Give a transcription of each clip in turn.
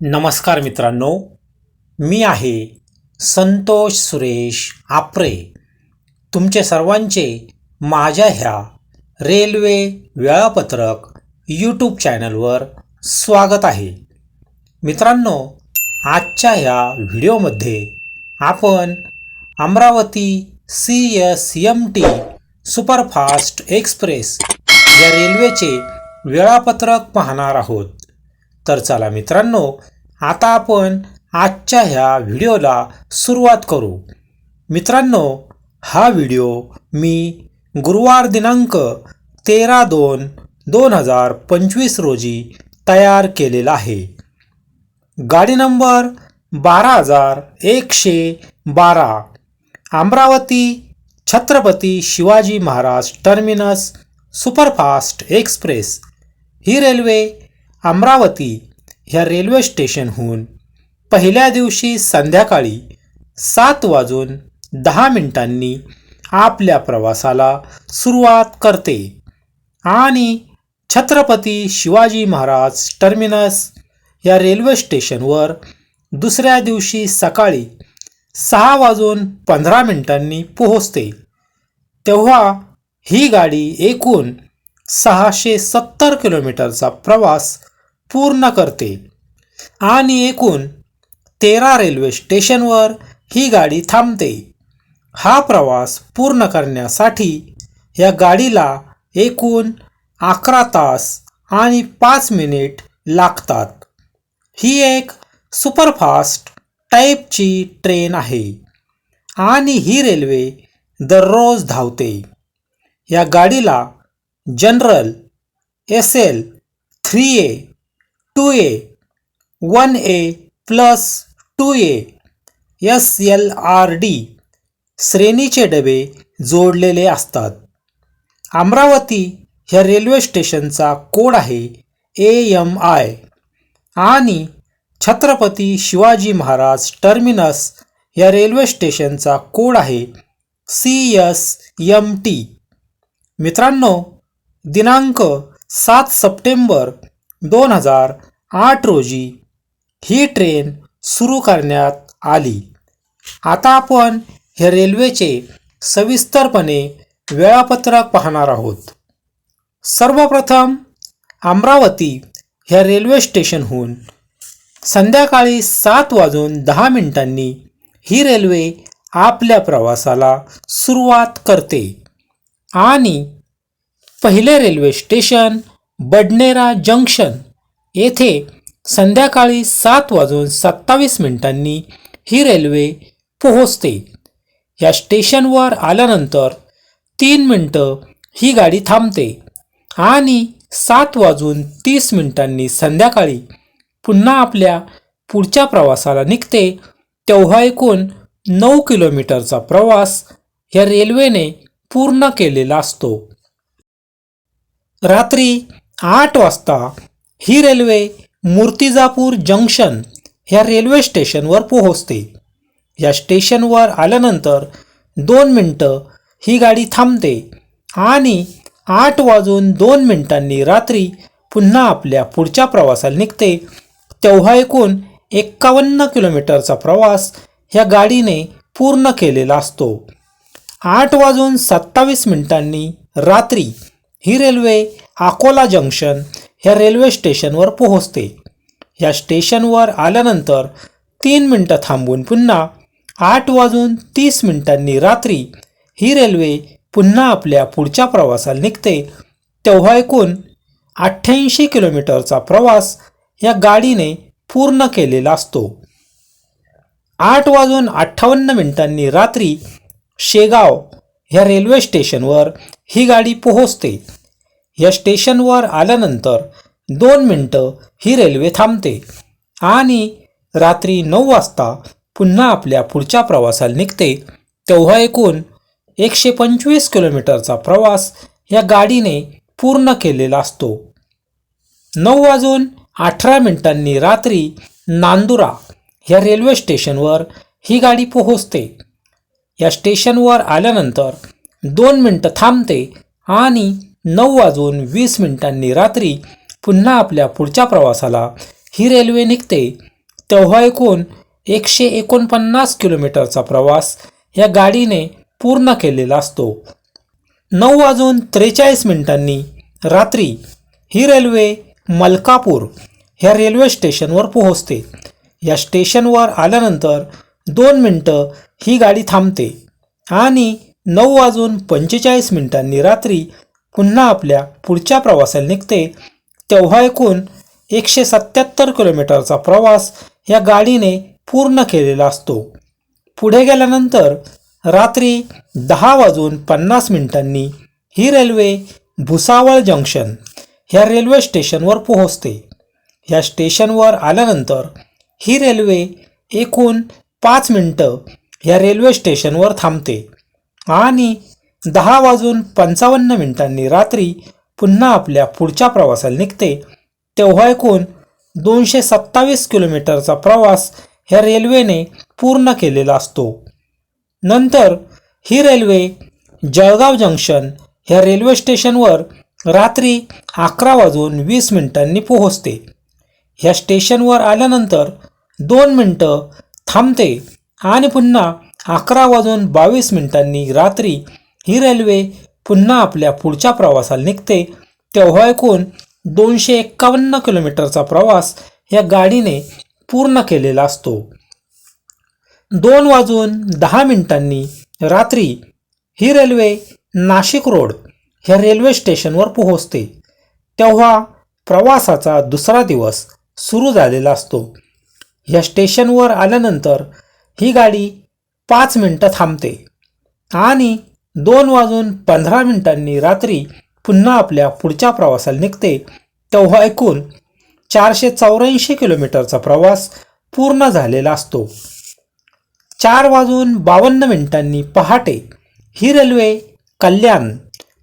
नमस्कार मित्रांनो मी आहे संतोष सुरेश आपरे. तुमचे सर्वांचे माझ्या ह्या रेल्वे वेळापत्रक यूट्यूब चॅनलवर स्वागत आहे. मित्रांनो आजच्या ह्या व्हिडिओमध्ये आपण Amravati C S M T superfast express या रेल्वेचे वेळापत्रक पाहणार आहोत. तर चला मित्रांनो आता आपण आजच्या ह्या व्हिडिओला सुरुवात करू. मित्रांनो हा व्हिडिओ मी गुरुवार दिनांक तेरा दोन दोन हजार पंचवीस रोजी तयार केलेला आहे. गाडी नंबर बारा हजार एकशे बारा Amravati Chhatrapati Shivaji Maharaj terminus superfast express ही रेल्वे अमरावती ह्या रेल्वे स्टेशनहून पहिल्या दिवशी संध्याकाळी सात वाजून दहा मिनिटांनी आपल्या प्रवासाला सुरुवात करते. आणि छत्रपती शिवाजी महाराज टर्मिनस या रेल्वे स्टेशनवर दुसऱ्या दिवशी सकाळी सहा वाजून पंधरा मिनिटांनी पोहोचते. तेव्हा ही गाडी एकूण सहाशे सत्तर किलोमीटरचा प्रवास पूर्ण करते. आणि एकूण तेरा रेल्वे स्टेशनवर ही गाडी थांबते. हा प्रवास पूर्ण करण्यासाठी या गाडीला एकूण अकरा तास आणि पाच मिनिट लागतात. ही एक सुपरफास्ट टाईपची ट्रेन आहे आणि ही रेल्वे दररोज धावते. या गाडीला general S L three A two A. One A plus two A. S L R D. श्रेणीचे डबे जोडलेले असतात. अमरावती ह्या रेल्वे स्टेशनचा कोड आहे ए एम आय. आणि छत्रपती शिवाजी महाराज टर्मिनस या रेल्वे स्टेशनचा कोड आहे सी एस एम टी. मित्रांनो दिनांक सात सप्टेंबर दोन हजार आठ रोजी ही ट्रेन सुरू करण्यात आली. आता आपण हे रेल्वेचे सविस्तरपणे वेळापत्रक पाहणार आहोत. सर्वप्रथम अमरावती ह्या रेल्वे स्टेशनहून संध्याकाळी सात वाजून दहा मिनिटांनी ही रेल्वे आपल्या प्रवासाला सुरुवात करते आणि पहिले रेल्वे स्टेशन बडनेरा जंक्शन येथे संध्याकाळी सात वाजून सत्तावीस मिनिटांनी ही रेल्वे पोहोचते. या स्टेशनवर आल्यानंतर तीन मिनटं ही गाडी थांबते आणि सात वाजून तीस मिनिटांनी संध्याकाळी पुन्हा आपल्या पुढच्या प्रवासाला निघते तेव्हा एकूण नऊ किलोमीटरचा प्रवास या रेल्वेने पूर्ण केलेला असतो. रात्री आठ वाजता ही रेल्वे मूर्तिजापूर जंक्शन ह्या रेल्वे स्टेशनवर पोहोचते. या स्टेशनवर आल्यानंतर दोन मिनटं ही गाडी थांबते आणि आठ वाजून दोन मिनटांनी रात्री पुन्हा आपल्या पुढच्या प्रवासाला निघते. तेव्हा एकूण एक्कावन्न किलोमीटरचा प्रवास ह्या गाडीने पूर्ण केलेला असतो. आठ वाजून सत्तावीस मिनिटांनी रात्री ही रेल्वे अकोला जंक्शन ह्या रेल्वे स्टेशनवर पोहोचते. या स्टेशनवर आल्यानंतर तीन मिनटं थांबून पुन्हा आठ वाजून तीस मिनिटांनी रात्री ही रेल्वे पुन्हा आपल्या पुढच्या प्रवासाला निघते. तेव्हा एकूण अठ्ठ्याऐंशी किलोमीटरचा प्रवास या गाडीने पूर्ण केलेला असतो. आठ वाजून अठ्ठावन्न मिनिटांनी रात्री शेगाव ह्या रेल्वे स्टेशनवर ही गाडी पोहोचते. या स्टेशनवर आल्यानंतर दोन मिनटं ही रेल्वे थांबते. आणि रात्री नऊ वाजता पुन्हा आपल्या पुढच्या प्रवासाला निघते. तेव्हा एकूण एकशे पंचवीस किलोमीटरचा प्रवास या गाडीने पूर्ण केलेला असतो. नऊ वाजून अठरा मिनिटांनी रात्री नांदुरा ह्या रेल्वे स्टेशनवर ही गाडी पोहोचते. या स्टेशनवर आल्यानंतर दोन मिनटं थांबते आणि नऊ वाजून वीस मिनिटांनी रात्री पुन्हा आपल्या पुढच्या प्रवासाला. ही रेल्वे निघते. तेव्हा एकूण एकशे एकोणपन्नास किलोमीटरचा प्रवास या गाडीने पूर्ण केलेला असतो. नऊ वाजून त्रेचाळीस मिनिटांनी रात्री ही रेल्वे मलकापूर ह्या रेल्वे स्टेशनवर पोहोचते. या स्टेशनवर आल्यानंतर दोन मिनटं ही गाडी थांबते आणि नऊ वाजून पंचेचाळीस मिनिटांनी रात्री पुन्हा आपल्या पुढच्या प्रवासाला निघते तेव्हा एकूण एकशे सत्याहत्तर किलोमीटरचा प्रवास या गाडीने पूर्ण केलेला असतो. पुढे गेल्यानंतर रात्री दहा वाजून पन्नास मिनिटांनी ही रेल्वे भुसावळ जंक्शन ह्या रेल्वे स्टेशनवर पोहोचते. ह्या स्टेशनवर आल्यानंतर ही रेल्वे एकूण पाच मिनटं ह्या रेल्वे स्टेशनवर थांबते आणि दहा वाजून पंचावन्न मिनिटांनी रात्री पुन्हा आपल्या पुढच्या प्रवासाला निघते. तेव्हा एकूण दोनशे सत्तावीस किलोमीटरचा प्रवास ह्या रेल्वेने पूर्ण केलेला असतो. नंतर ही रेल्वे जळगाव जंक्शन ह्या रेल्वे स्टेशनवर रात्री अकरा वाजून वीस मिनिटांनी पोहोचते. ह्या स्टेशनवर आल्यानंतर दोन मिनटं थांबते आणि पुन्हा अकरा वाजून बावीस मिनिटांनी रात्री ही रेल्वे पुन्हा आपल्या पुढच्या प्रवासाला निघते. तेव्हा एकूण दोनशे एक्कावन्न किलोमीटरचा प्रवास या गाडीने पूर्ण केलेला असतो. दोन वाजून दहा मिनिटांनी रात्री ही रेल्वे नाशिक रोड ह्या रेल्वे स्टेशनवर पोहोचते. तेव्हा प्रवासाचा दुसरा दिवस सुरू झालेला असतो. या स्टेशनवर आल्यानंतर ही गाडी पाच मिनटं थांबते. आणि दोन वाजून पंधरा मिनिटांनी रात्री पुन्हा आपल्या पुढच्या प्रवासाला निघते तेव्हा ऐकून चारशे चौऱ्याऐंशी किलोमीटरचा प्रवास पूर्ण झालेला असतो. चार वाजून बावन्न मिनिटांनी पहाटे ही रेल्वे कल्याण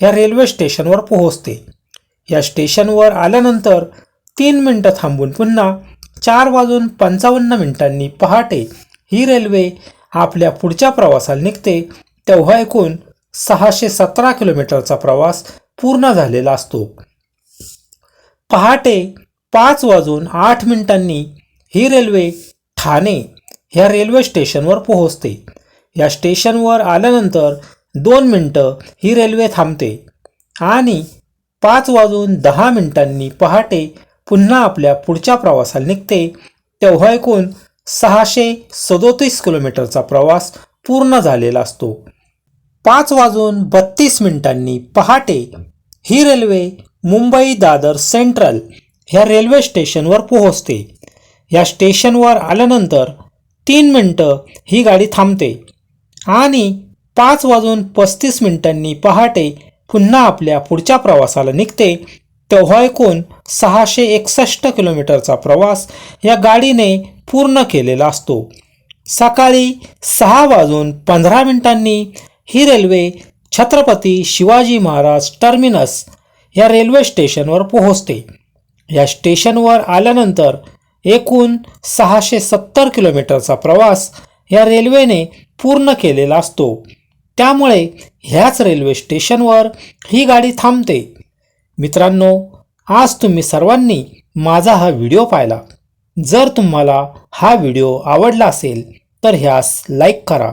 ह्या रेल्वे स्टेशनवर पोहोचते. या स्टेशनवर आल्यानंतर तीन मिनटं थांबून पुन्हा चार वाजून पंचावन्न मिनिटांनी पहाटे ही रेल्वे आपल्या पुढच्या प्रवासाला निघते तेव्हा एकूण सहाशे सतरा किलोमीटरचा प्रवास पूर्ण झालेला असतो. पहाटे पाच वाजून आठ मिनिटांनी ही रेल्वे ठाणे ह्या रेल्वे स्टेशनवर पोहोचते. या स्टेशनवर आल्यानंतर दोन मिनटं ही रेल्वे थांबते आणि पाच वाजून दहा मिनिटांनी पहाटे पुन्हा आपल्या पुढच्या प्रवासाला निघते. तेव्हा एकूण सहाशे सदोतीस किलोमीटरचा प्रवास पूर्ण झालेला असतो. पाच वाजून बत्तीस मिनिटांनी पहाटे ही रेल्वे मुंबई दादर सेंट्रल ह्या रेल्वे स्टेशनवर पोहोचते. या स्टेशनवर आल्यानंतर तीन मिनटं ही गाडी थांबते आणि पाच वाजून पस्तीस मिनिटांनी पहाटे पुन्हा आपल्या पुढच्या प्रवासाला निघते. तेव्हा एकूण सहाशे एकसष्ट किलोमीटरचा प्रवास या गाडीने पूर्ण केलेला असतो. सकाळी सहा वाजून पंधरा मिनिटांनी ही रेल्वे छत्रपती शिवाजी महाराज टर्मिनस या रेल्वे स्टेशनवर पोहोचते. या स्टेशनवर आल्यानंतर एकूण सहाशे सत्तर किलोमीटरचा प्रवास या रेल्वेने पूर्ण केलेला असतो. त्यामुळे ह्याच रेल्वे स्टेशनवर ही गाडी थांबते. मित्रांनो आज तुम्ही सर्वांनी माझा हा व्हिडिओ पाहिला. जर तुम्हाला हा व्हिडिओ आवडला असेल तर ह्यास लाईक करा.